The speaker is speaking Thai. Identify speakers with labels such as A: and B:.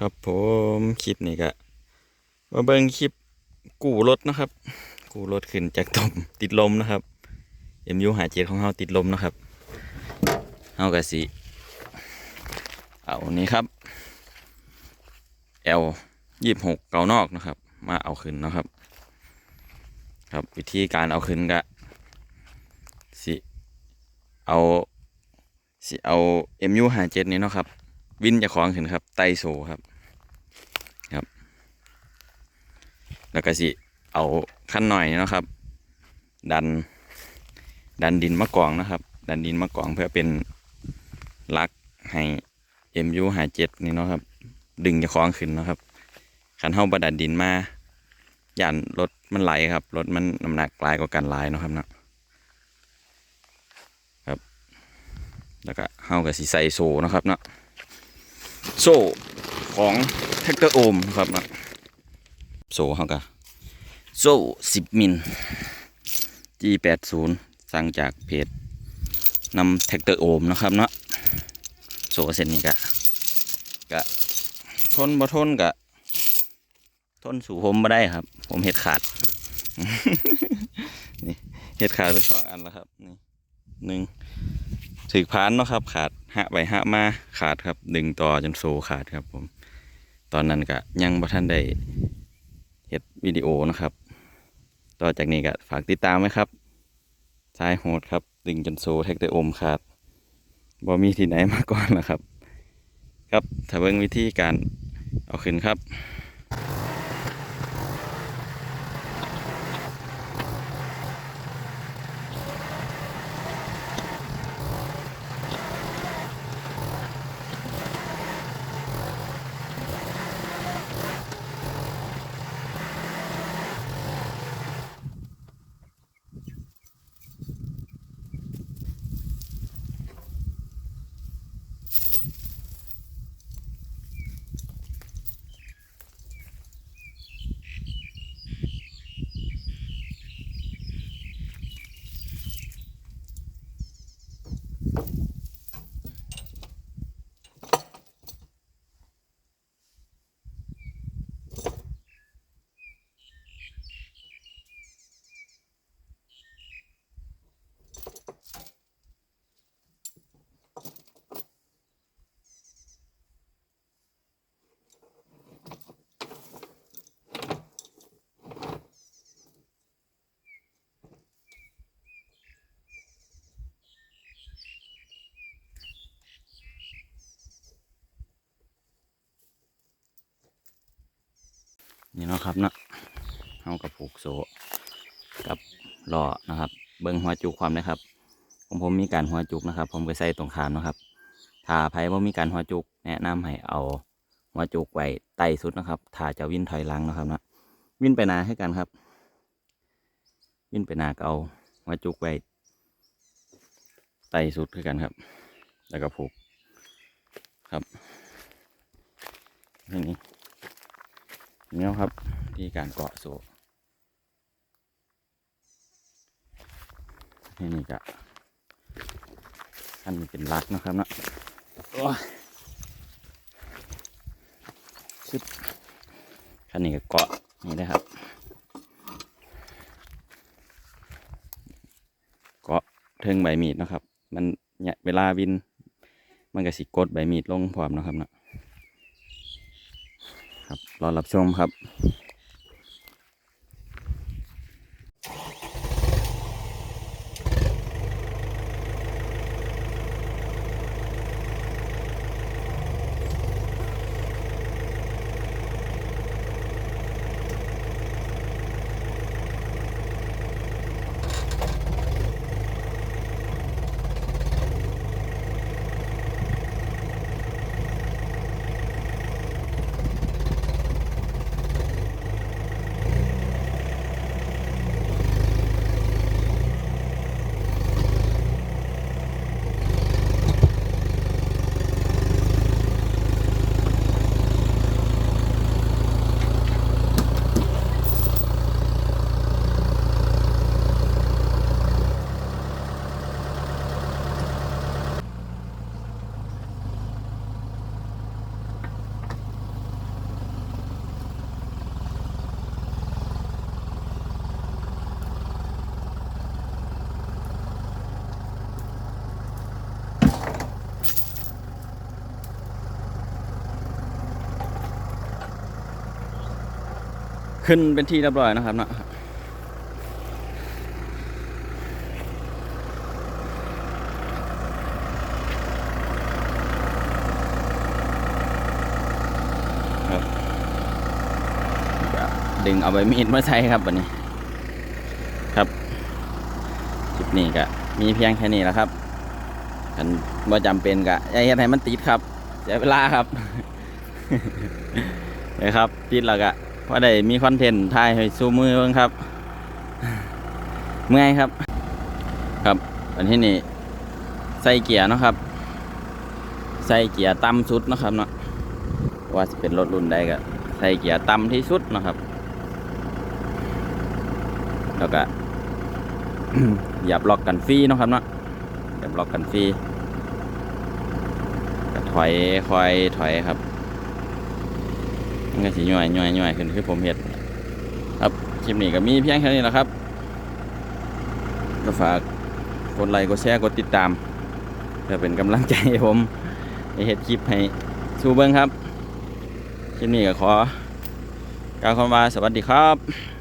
A: ครับผมคลิปนี้ก็มาเบิ่งคลิปกู้รถนะครับ กู้รถขึ้นจากต่มติดลมนะครับ MU หาเจ็ดของเฮาติดลมนะครับเฮาก็สิเอานี้ครับ L ยี่หกเกานอกนะครับ มาเอาขึ้นนะครับ ครับวิธีการเอาขึ้นก็สิเอาสิเอา MU หาเจ็ดนี้นะครับ วินจะคล้องขึ้นครับ ไตโซครับ ครับ แล้วก็สิเอาขั้นหน่อยเนาะครับ ดัน ดันดินมะกองนะครับ ดันดินมะกองเพื่อเป็นลักให้ MU หาเจ็ดนี่เนาะครับ ดึงจะคล้องขึ้นนะครับขันเฮาบดันดินมาย่านรถมันไหลครับรถมันน้ำหนักลายกว่ากันหลายเนาะครับเนาะครับ แล้วก็เฮาก็สิใสโซนะครับเนาะ โซ่ของแท็กเตอร์โอมครับนะโซ่เขาก็โซ่สิบมิล G80 สั่งจากเพจนำแท็กเตอร์โอมนะครับเนาะโซ่เส้นนี้ก็ก็ทนบ่ทนก็ทนสู่ผมมาได้ครับ ผมเห็ดขาด นี่เห็ดขาดเป็นช่องอันแล้วครับ นี่หนึ่งถึกพานเนาะครับ ขาด หะไปหะมาขาดครับ ดึงต่อจนโซขาดครับผม ตอนนั้นก็ยังบ่ท่านได้เฮ็ดวิดีโอนะครับ ต่อจากนี้ก็ฝากติดตามไว้ครับชายโหดครับ ดึงจนโซแท็กเตอร์โอมขาดบ่มีที่ไหนมาก่อนนะครับ ครับถ้าเบิ่งวิธีการเอาขึ้นครับ นี่เนาะครับเนาะเฮากับผูกโซกับล้อนะครับ เบิ้งหัวจุกความนะครับผมผมมีการหัวจุกนะครับ ผมก็ใส่ตรงขามนะครับ ถ้าไผบ่มีการหัวจุกแนะนำให้เอาหัวจุกไว้ใต้สุดนะครับ ถ้าจะวิ่นถอยหลังนะครับนะวิ่นไปหนาให้กันครับ วิ่นไปหนาก็เอาหัวจุกไว้ใต้สุดคือกันครับ แล้วก็ผูกครับนี่ นี่นี่ครับที่การเกาะโซ่นี่นี่ก็อันนี้เป็นลักนะครับเนาะโอ้ยชึบคันนี้ก็เกาะนี่นะครับ เกาะเทิงใบมีดนะครับ มันเนี่ยเวลาวินมันก็สิกดใบมีดลงพร้อมนะครับเนาะ ครับรอรับชมครับ ขึ้นเป็นที่เรียบร้อยนะครับเนาะครับดึงเอาใบมีดมาใช้ครับวันนี้ ครับคลิปนี้ก็มีเพียงแค่นี้แหล้วครับกันว่าจำเป็นก็อย่าเฮ็ดให้มันติดครับเสียเวลาครับนะครับ ติดแล้วก็ พอได้มีคอนเทนต์ถ่ายให้ซูมือเบ้างครับ เมื่อยครับ ครับอันที่นี่ใส่เกียร์นะครับ ใส่เกียร์ต่ำสุดนะครับเนาะว่าจะเป็นรถรุ่นใดก็ใส่เกียร์ต่ำที่สุดนะครับ แล้วก็หยับล็อกกันฟรีนะครับเนาะหยับล็อกกันฟรีถอยคอยถอยครับ มันก็สิย่อยย่อยย่อยขึ้นคือผมเห็ดครับคลิปนี้ก็มีเพียงแค่นี้แหละครับ ก็ฝากกดไลค์กดแชร์กดติดตามเพื่อเป็นกำลังใจให้ผมให้เห็ดคลิปให้สู้เบิ้งครับคลิปนี้ก็ขอกล่าวคำว่าสวัสดีครับ